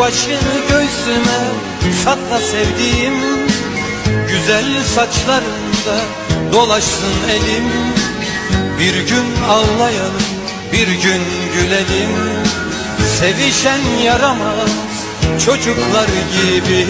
başını göğsüme sakla sevdiğim Güzel saçlarında dolaşsın elim Bir gün ağlayalım bir gün gülelim Sevişen yaramaz çocuklar gibi